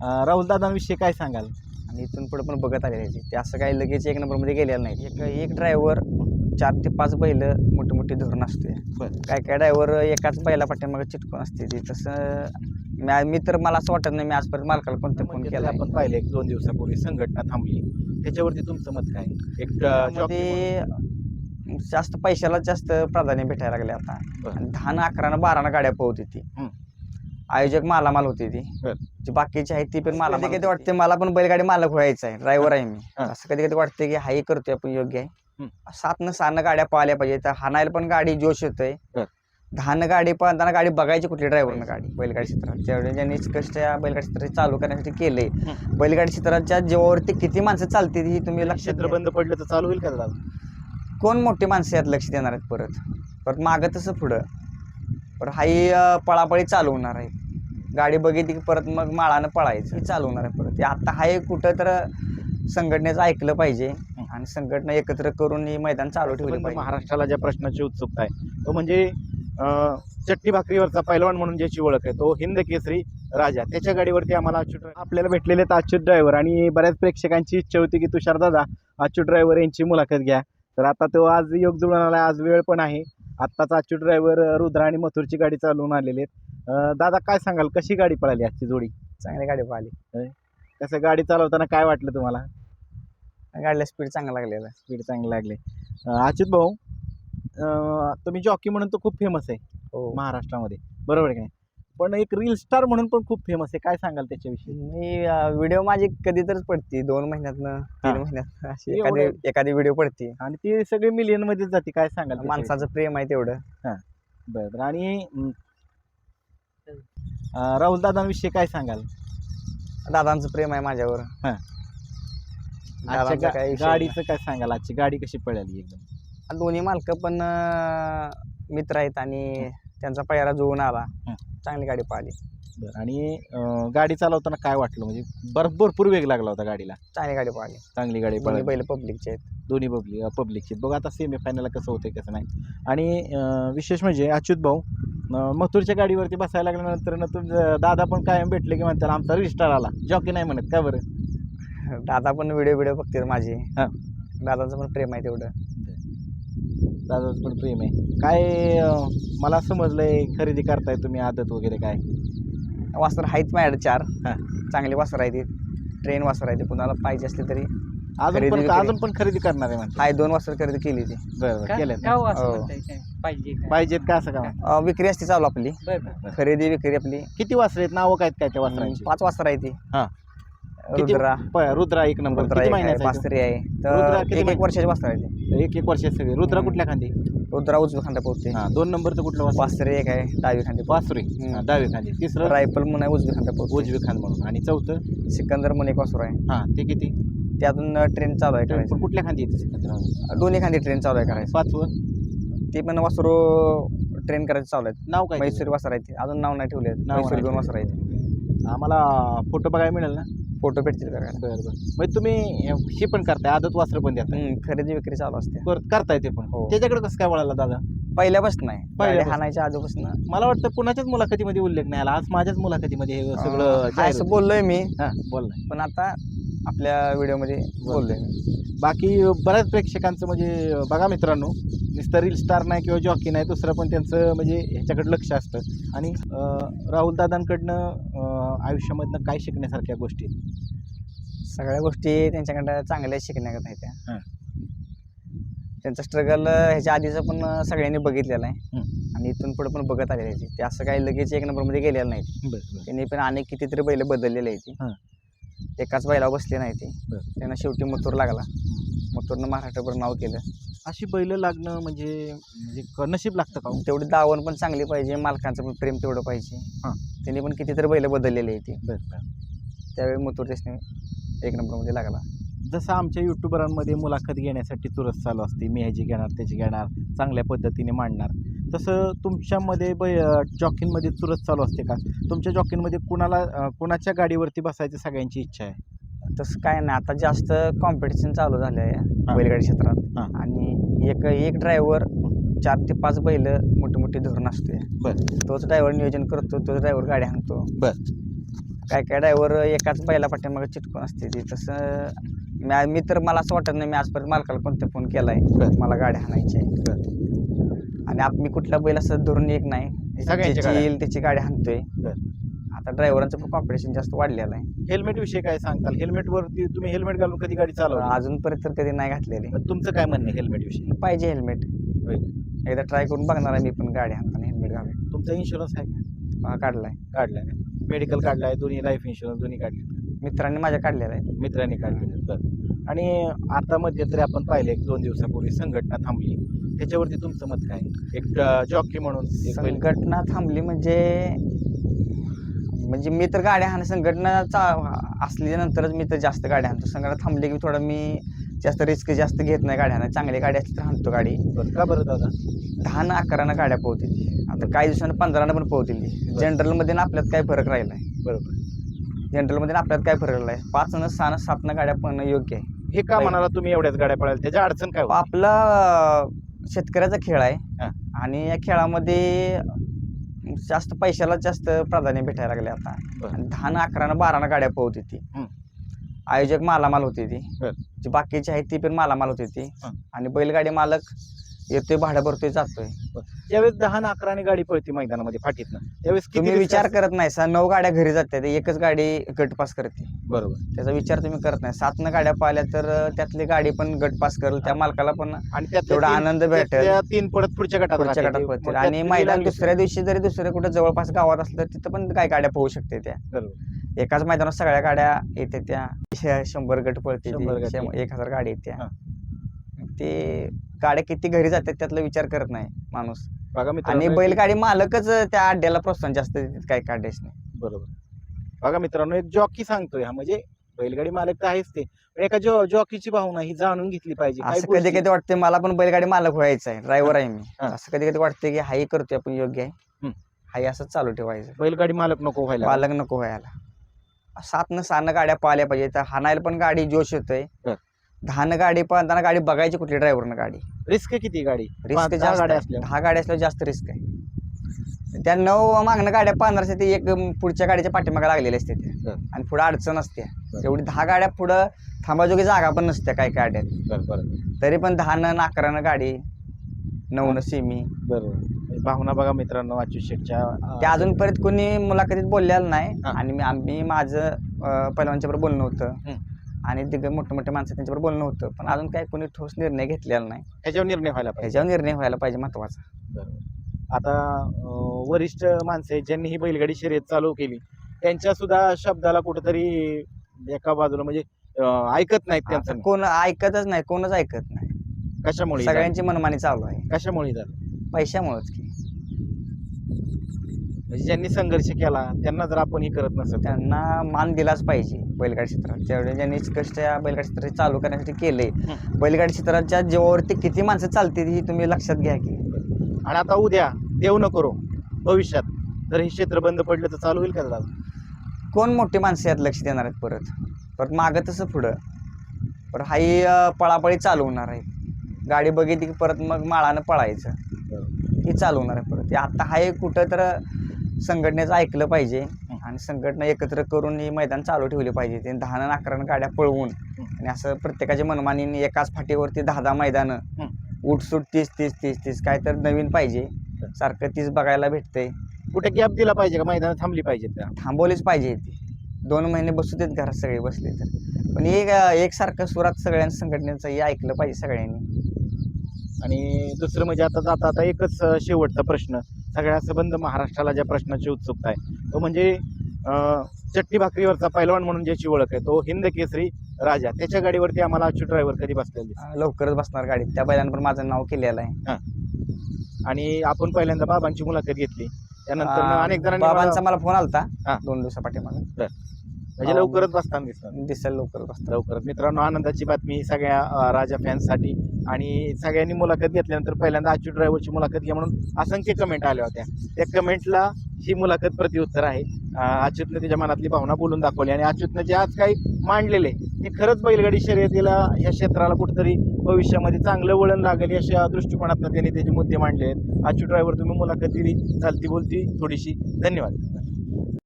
राहुल दादांविषयी काय सांगाल? आणि इथून पुढे पण बघत आले त्याचे ते असं काही लगेच एक नंबरमध्ये गेलेलं नाही. एक एक ड्रायव्हर चार ते पाच बैल मोठी मोठी धरून असते. काय काय ड्रायव्हर एकाच बैला पाठीमागे चिटकून असते ते. तसं मी तर मला असं वाटत नाही मी आजपर्यंत मालकाला कोणतं फोन केला आपण पाहिलं एक दोन दिवसापूर्वी संघटना थांबली. त्याच्यावरती तुमचं मत काय? एक जास्त पैशाला जास्त प्राधान्य भेटायला लागले आता. दहा ना अकरा ना बारा ना गाड्या पळवते ती हं. आयोजक मालामाल होती ती. जी बाकीची आहे ती पण मला कधी कधी वाटते मला पण बैलगाडी मालक व्हायचं आहे. ड्रायव्हर आहे मी. हां. असं कधी कधी वाटते की हाही करतोय आपण योग्य आहे. सात न सहा गाड्या पळाल्या पाहिजे. तर हाणायला पण गाडी जोश येतोय. बरं. दहा न गाडी पळताना गाडी बघायची कुठली ड्रायव्हरनं गाडी बैलगाडी क्षेत्रात. त्यावेळी ज्यांनी कष्ट या बैलगाडी क्षेत्रात चालू करण्यासाठी केले. बैलगाडी क्षेत्राच्या जीवावरती किती माणसं चालते ही तुम्ही लक्षात क्षेत्र घ्या. बंद पडलं तर चालू होईल का दादा? कोण मोठी माणसं यात लक्ष देणार आहेत परत? परत मागं तसं पुढं. परत हाही अं, पळापळी चालू होणार आहे. गाडी बघितली की परत मग माळानं पळायचं. हे चालू होणार आहे परत. आता हाय कुठं तर संघटनेचं ऐकलं पाहिजे. आणि संघटना एकत्र करून हे मैदान चालू ठेवलं पाहिजे. महाराष्ट्राला ज्या प्रश्नाची उत्सुकता आहे तो म्हणजे चट्टी भाकरीवरचा पैलवान म्हणून ज्याची ओळख आहे तो हिंद केसरी राजा. त्याच्या गाडीवरती आम्हाला अच्युत आपल्याला भेटलेले आहेत अच्युत ड्रायव्हर आणि बऱ्याच प्रेक्षकांची इच्छा होती की तुषार दादा अच्युत ड्रायव्हर यांची मुलाखत घ्या. तर आता तो आज योग जुळून आला आज वेळ पण आहे. आत्ताच अच्युत ड्रायव्हर रुद्रा आणि मथुरची गाडी चालवून आलेले आहेत. अं, दादा काय सांगाल? कशी गाडी पळाली आजची जोडी? चांगली गाडी पळाली. कसं गाडी चालवताना काय वाटलं तुम्हाला? गाडीला स्पीड चांगला लागलेला. स्पीड चांगली लागले. अं, अच्युत भाऊ अं, तुम्ही जॉकी म्हणून तो खूप फेमस आहे हो. महाराष्ट्रामध्ये. बरोबर आहे का नाही? पण एक रील स्टार म्हणून पण खूप फेमस आहे. काय सांगाल त्याच्याविषयी? मी व्हिडिओ माझी कधीतरच पडते. दोन महिन्यातनं तीन हां. महिन्यात अशी एवढं- एखादी एखादी व्हिडिओ पडते. आणि ती सगळी मिलियनमध्ये जाते. काय सांगाल? माणसाचं प्रेम आहे तेवढं. बरं बरं. आणि अं, राहुल दादांविषयी काय सांगाल दादांचं प्रेम आहे माझ्यावर हां. दादांचा आजच्या काही गा- विषय नाही. गाडीचं काय सांगाल आजची गाडी कशी पळाली एकदम दोन्ही मालक पण अं, मित्र आहेत आणि त्यांचा पैरा जुळून आला हं. चांगली गाडी पाहिली. बरं आणि अं, गाडी चालवताना काय वाटलं? म्हणजे बर भरपूर वेग लागला होता गाडीला. चांगली गाडी पाहिली. चांगली गाडी दोन्ही पळाली. बैल पब्लिकचे आहेत. दोन्ही पब्लिक पब्लिकचे बघ आता सेमीफायनलला कसं होतं कसं नाही. आणि अं, विशेष म्हणजे अच्युत भाऊ अं, मथुरच्या गाडीवरती बसायला लागल्यानंतर ना तुमचं दादा पण कायम भेटले की म्हणतात आमचा रिस्टार आला. जॉकी नाही म्हणत का बरं? दादा पण व्हिडिओ व्हिडिओ बघतात माझे. हां. दादाचं पण प्रेम आहे तेवढं. दादाचं पण प्रेम आहे. काय अं, मला समजलंय खरेदी करताय तुम्ही आदत वगैरे काय? वासर आहेत माझ्याकडे चार. हां. चांगली वासर आहे ती ट्रेन वासर आहे ती कुणाला पाहिजे असली तरी अजून खरेदी पण विक्री. अजून पण खरेदी करणार आहे म्हणते. हाय दोन वासर खरेदी केली ती बरं बरं केलं का हो. असं. म्हणताय काय? पाहिजे काय? पाहिजेत का असं का? अं, विक्री असते चालू आपली. बरं, बरं. खरेदी विक्री आपली. किती वासरे आहेत? नावं काय आहेत काय त्या वासरांची? पाच वासर आहे ती. हां. किती- रुद्रा. प- रुद्रा एक नंबर. रुद्रा किती एक आहे महिन्याचा आहे पास्तरी आहे. रुद्रा तर किती एक एक महिने- वर्षाची वासर आहे तो? एक एक वर्ष सगळे. रुद्रा हम्म. कुठल्या खांदी? रुद्रा उजवी खांदा पोहते. हा दोन नंबरचं कुठलं पास्तरी एक आहे डावी खांदी वासुरी हम्म. हा, डावी खांदी. तिसरं? रायफल म्हणून आहे उजवी खांदा पोहते. उजवी खांद म्हणून. आणि चौथं? सिकंदर म्हणून एक वासर आहे. हा ते किती? त्यातून ट्रेन चालू आहे पण करायचं कुठल्या खांदी येते सिकंदराबाद? दोन्ही खांदी ट्रेन चालू आहे करायचं. पाचवं? ते पण वासरू ट्रेन करायचं चालू आहेत. नाव काय? मैसूरी वासर आहे ते. अजून नाव नाही ठेवले नाव मैसूरी नाही दोन वासर आहेत आम्हाला फोटो बघायला मिळेल ना? फोटो भेटतील बरं बरं. म्हणजे तुम्ही हे पण करताय आदत वासर पण हम्म, खरेदी विक्री चालू असते. कर- करताय ते पण. हो. त्याच्याकडे कसं काय वळाला दादा? पहिल्यापासून नाही. पहिल्यापासून. हाणायच्या आधीपासून. मला वाटतं कुणाच्याच मुलाखतीमध्ये उल्लेख नाही आला. आज माझ्याच मुलाखतीमध्ये हे सगळं जाहीर असं होतं. बोललोय मी. हा बोल ना. पण आता आपल्या व्हिडिओमध्ये बोललोय मी. बाकी बऱ्याच प्रेक्षकांचं म्हणजे बघा मित्रांनो नुसतं रील स्टार नाही किंवा जॉकी नाही दुसरं पण त्यांचं म्हणजे ह्याच्याकडे लक्ष असतं आणि राहुल दादांकडनं आयुष्यामधनं काय शिकण्यासारख्या गोष्टी आहेत? सगळ्या गोष्टी त्यांच्याकडं चांगल्या शिकण्यागत आहेत त्या. त्यांचं स्ट्रगल ह्याच्या आधीचं पण सगळ्यांनी बघितलेलं आहे. आणि इथून पुढे पण बघत आलेले ते असं काही लगेच एक नंबरमध्ये गेलेलं नाही त्यांनी पण अनेक कितीतरी बैल बदललेले आहे हां. ते एकाच बैलावर बसले नाही ते. बरं. त्यांना शेवटी मथुर लागला. मथुरनं महाराष्ट्रभर नाव केलं. अशी बैल लागणं म्हणजे म्हणजे क- नशीब लागतं का हो? तेवढी दावण पण चांगली पाहिजे मालकांचं पण प्रेम तेवढं पाहिजे. हां. त्यांनी पण कितीतरी बैल बदललेले आहे ते. बरं बरं. त्यावेळी मथुर त्याने एक नंबरमध्ये लागला. जसं आमच्या युट्यूबरांमध्ये मुलाखत घेण्यासाठी चुरस चालू असते मी ह्याची घेणार त्याची घेणार चांगल्या पद्धतीने मांडणार. तसं तुमच्यामध्ये बै जॉकींमध्ये चुरस चालू असते का? तुमच्या जॉकींमध्ये कुणाला कुणाच्या गाडीवरती बसायची सगळ्यांची इच्छा आहे? तसं काय नाही. आता जास्त कॉम्पिटिशन चालू झालं आहे. बैलगाडी क्षेत्रात. आणि एक एक ड्रायव्हर चार ते पाच बैल मोठी मोठी धरून असते बरं. तोच ड्रायव्हर नियोजन करतो तोच ड्रायव्हर गाडी हाणतो. बरं. काय काय ड्रायव्हर एकाच बैला पाठीमागे चिटकून असते ती. तसं मी तर मला असं वाटत नाही मी आजपर्यंत मालकाला कोणता फोन केलाय. बरं. मला गाड्या हाणायची आहे. आणि आप मी कुठला बैल असं धरून एक नाही. ज्याची गाड्या? येईल त्याची गाडी हाणतोय. बरं. आता ड्रायव्हरांचं पण कॉम्पिटिशन जास्त वाढलेलं आहे. हेल्मेट विषयी काय सांगताल? हेल्मेट वरती तुम्ही हेल्मेट घालून कधी गाडी चालवली? अजूनपर्यंत तर कधी नाही घातलेली. तुमचं काय म्हणणं हेल्मेट विषयी? पाहिजे हेल्मेट होय. एकदा ट्राय करून बघणार आहे मी पण गाडी हाणताना हेल्मेट घालून. तुमचा इन्शुरन्स आहे का? हा, काढलाय. काढलाय मेडिकल काढलाय दोन्ही लाईफ इन्शुरन्स दोन्ही काढले मित्रांनी माझ्या काढलेला आहे मित्रांनी काढलेले बरं. आणि आता मध्यंतरी आपण पाहिले एक दोन दिवसापूर्वी संघटना थांबली. त्याच्यावरती तुमचं मत काय? एक जॉकी म्हणून संघटना थांबली म्हणजे म्हणजे मी तर गाड्या हाण संघटना चा असल्याच्या नंतरच मी तर जास्त गाड्या हाणतो. संघटना थांबली की थोडं मी जास्त रिस्क जास्त घेत नाही गाड्या. चांगली गाडी असली तर हाणतो गाडी. बरं, का बरं दादा? दहा ना अकरानं गाड्या पोहतील आता काही दिवसानं पंधरानं पण पोहतील जनरलमध्ये ना आपल्यात काय फरक राहिला आहे बरोबर. जनरलमध्ये आपल्यात काय फरक आहे पाच न सहा न सात न गाड्या पण योग्य आहे हे का म्हणाला तुम्ही एवढ्याच गाड्या पळायला त्याच्या अडचण काय होती? आपला शेतकऱ्याचा खेळ आहे. आणि या खेळामध्ये जास्त पैशाला जास्त प्राधान्य भेटायला लागले आता बरं. आणि दहा ना अकरा ना बारा ना गाड्या पोहत ती हं. आयोजक मालामाल होती ती बरं. जी बाकीची आहे ती पण मालामाल होती ती हं. आणि बैलगाडी मालक येतोय भाडं भरतोय जातोय. ज्यावेळेस दहा ना अकराने गाडी पळती मैदानामध्ये फाटीतनं त्यावेळेस किती तुम्ही risk विचार असते? करत नाही सा नऊ गाड्या घरी जातात एकच गाडी गटपास करते. बरोबर. त्याचा विचार तुम्ही करत नाही. सात न गाड्या पाहिल्या तर अं, त्यातली गाडी पण गटपास करेल त्या मालकाला पण आणि त्यातल्या तेवढा तीन- आनंद भेटेल. त्यातल्या तीन पडत पुढच्या गटात पुढच्या राहते. गटात मग पळतील. आणि मैदान लागली दुसऱ्या दिवशी जरी दुसऱ्या कुठे जवळपास गावात असलं तिथं पण काय गाड्या पोहू शकते त्या. बरोबर. एकाच मैदानात सगळ्या गाड्या येते त्या. श- शंभर गट पळते शंभर ती, गट शं- येते. एक हजार गाडी येत्या हा. ते गाड्या किती घरी जातात त्यातला विचार करत नाही माणूस. बघा आणि मित्रांनो बैलगाडी मालकच त्या अड्ड्याला प्रोत्साहन जास्त देतात काय काढायच नाही. बरोबर. बघा मित्रांनो एक जॉकी सांगतोय हा म्हणजे बैलगाडी मालक तर आहेच ते पण एका जॉ जॉकीची भावना ही जाणून घेतली पाहिजे. असं कधी गोष्टी- कधी वाटते मला पण बैलगाडी मालक व्हायचं आहे ड्रायव्हर आहे मी. हा. असं कधी कधी वाटते की हाही करतोय आपण योग्य आहे. हम्म. हाही असंच चालू ठेवायचं. बैलगाडी मालक नको व्हायला. पालक नको व्हायला. सात न सहा न गाड्या पाहिल्या पाहिजे तर हाणायला पण गाडी जोश येतोय. बर. दहा न गाडी पाहताना गाडी बघायची कुठली ड्रायव्हरनं गाडी. रिस्क किती गाडी? रिस्क पाच- दहा जास्त गाड्या आहे. असल्या. दहा गाड्या असल्यावर जास्त रिस्क आहे. त्या नऊ मागणं गाड्या पाहणार ते एक अं, पुढच्या गाडीच्या पाठीमागे लागलेल्या असते त्या बर. आणि पुढे अडचण असते. बर. एवढी दहा गाड्या पुढं थांबाजोगी जागा पण नसत्या काय काय गाड्यात बरं बरं. तरी पण दहा न अकरा न गाडी नऊ न सेमी बरोबर भावना बघा मित्रांनो अच्युत शेटच्या ते अजून परत कोणी मुलाखतीत बोललेलं नाही. हा. आणि मी आम्ही माझं अं, पहिलवानच्या बरोबर बोलणं होतं. आणि दिग्ग मोठे मोठे माणसं त्यांच्याबरोबर बोलणं होतं पण अजून काय कोणी ठोस निर्णय घेतलेला नाही. ह्याच्यावर निर्णय व्हायला पाहिजे. ह्याच्यावर निर्णय व्हायला पाहिजे महत्त्वाचा बरोबर. आता अं, वरिष्ठ माणसं ज्यांनी ही बैलगाडी शर्यत चालू केली त्यांच्या सुद्धा शब्दाला कुठेतरी एका बाजूला म्हणजे अं, ऐकत नाहीत आता त्यांचं. कोण ऐकतच नाही कोणच ऐकत नाही. कशामुळे? झालं? सगळ्यांची मनमानी चालू आहे. कशामुळे झालं? पैशामुळेच की. म्हणजे ज्यांनी संघर्ष केला त्यांना जर आपण हे करत नसत त्यांना मान दिलाच पाहिजे बैलगाडी क्षेत्रात. जेवढे ज्यांनी कष्ट या बैलगाडी क्षेत्रात चालू करण्यासाठी केले. बैलगाडी क्षेत्राच्या जीवावरती किती माणसं चालते ही तुम्ही लक्षात घ्या की. आणि आता उद्या देव न करो भविष्यात. जर हे क्षेत्र बंद पडलं तर चालू होईल का दादा? कोण मोठी माणसं यात लक्ष देणार आहेत परत? परत मागं तसं पुढं. परत हाही अं, पळापळी चालू होणार आहे. गाडी बघितली की परत मग माळानं पळायचं. ती चालू होणार आहे परत. आता हाय कुठं तर संघटनेचं ऐकलं पाहिजे आणि संघटना एकत्र करून ही मैदान चालू ठेवली पाहिजे. ते दहा न अकरा गाड्या पळवून आणि असं प्रत्येकाच्या मनमानीने एकाच फाटीवरती दहा दहा मैदानं. उठसूट तीस तीस तीस तीस काय तर नवीन पाहिजे. सारखं तीस बघायला भेटतंय. कुठे गॅप दिला पाहिजे का? मैदानात थांबली पाहिजेत का थांबवलीच पाहिजे. ती दोन महिने बसू देत घरात सगळे बसले तर. पण एक एकसारखं सुरात सगळ्यांनी संघटनेचं हे ऐकलं पाहिजे सगळ्यांनी. आणि दुसरं म्हणजे आता जाता आता एकच शेवटचा प्रश्न. सगळ्या संबंध महाराष्ट्राला ज्या प्रश्नाची उत्सुकता आहे तो म्हणजे चट्टी भाकरीवरचा पैलवान म्हणून ज्याची ओळख आहे तो हिंद केसरी राजा. त्याच्या गाडीवरती आम्हाला अच्युत ड्रायव्हर कधी बसलेले? लवकरच बसणार गाडीत त्या बैलानं पण माझं नाव केलेलं आहे. आणि आपण पहिल्यांदा बाबांची मुलाखत घेतली. त्यानंतर अनेक जणांनी बाबांचा मला- फोन आलता. हा. दोन दिवसापाठीमागे. म्हणजे लवकरच बसताना दिसणार दिसेल लवकर बसतात लवकरच. मित्रांनो आनंदाची बातमी सगळ्या अं, राजा फॅन्ससाठी आणि सगळ्यांनी मुलाखत घेतल्यानंतर पहिल्यांदा अच्युत ड्रायव्हरची मुलाखत घ्या म्हणून असंख्य कमेंट आल्या होत्या. त्या कमेंटला ही मुलाखत प्रत्युत्तर आहे. अं, अच्युतनं त्याच्या मनातली भावना बोलून दाखवली आणि अच्युतनं जे आज काही मांडलेले ते खरंच बैलगाडी शर्यतीला या क्षेत्राला कुठेतरी भविष्यामध्ये चांगलं वळण लागेल अशा दृष्टिकोनातनं त्यांनी त्याचे मुद्दे मांडले आहेत अच्युत ड्रायव्हर तुम्ही मुलाखत दिली चालती बोलती थोडीशी धन्यवाद.